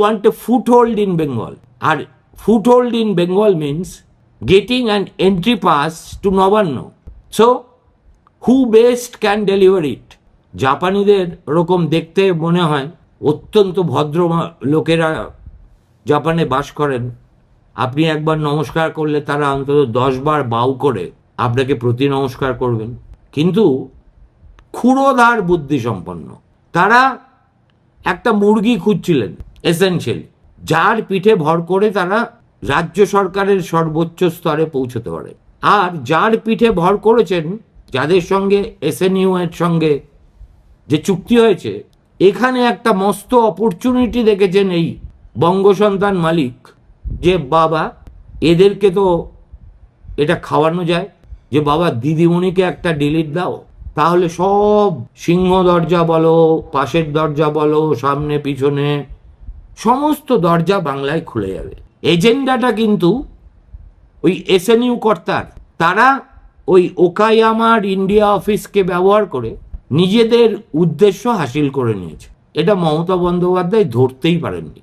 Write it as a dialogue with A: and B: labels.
A: Want a foothold in Bengal R foothold in Bengal means getting an entry pass to Nabanna so who best can deliver it জাপানিদের ওরকম দেখতে মনে হয়, অত্যন্ত ভদ্র লোকেরা জাপানে বাস করেন। আপনি একবার নমস্কার করলে তারা অন্তত দশ বার বাউ করে আপনাকে প্রতি নমস্কার করবেন। কিন্তু ক্ষুরোধার বুদ্ধি সম্পন্ন তারা একটা মুরগি খুঁজছিলেন। এসেনশিয়ালি যার পিঠে ভর করে তারা রাজ্য সরকারের সর্বোচ্চ স্তরে পৌঁছতে পারে। আর যার পিঠে ভর করেছেন যাদের সঙ্গে এসএনইউ এর সঙ্গে যে চুক্তি হয়েছে, এখানে একটা মস্ত অপরচুনিটি দেখেছেন এই বঙ্গসন্তান মালিক। যে বাবা, এদেরকে তো এটা খাওয়ানো যায়। যে বাবা, দিদিমণিকে একটা ডিলিট দাও। তাহলে সব সিংহ দরজা বলো, পাশের দরজা বলো, সামনে, পিছনে সমস্ত দরজা বাংলায় খুলে যাবে। এজেন্ডাটা কিন্তু ওই এসএনইউ কর্তার। তারা ওই ওকায়ামার ইন্ডিয়া অফিসকে ব্যবহার করে নিজেদের উদ্দেশ্য হাসিল করে নিয়েছে। এটা মমতা বন্দ্যোপাধ্যায় ধরতেই পারেননি।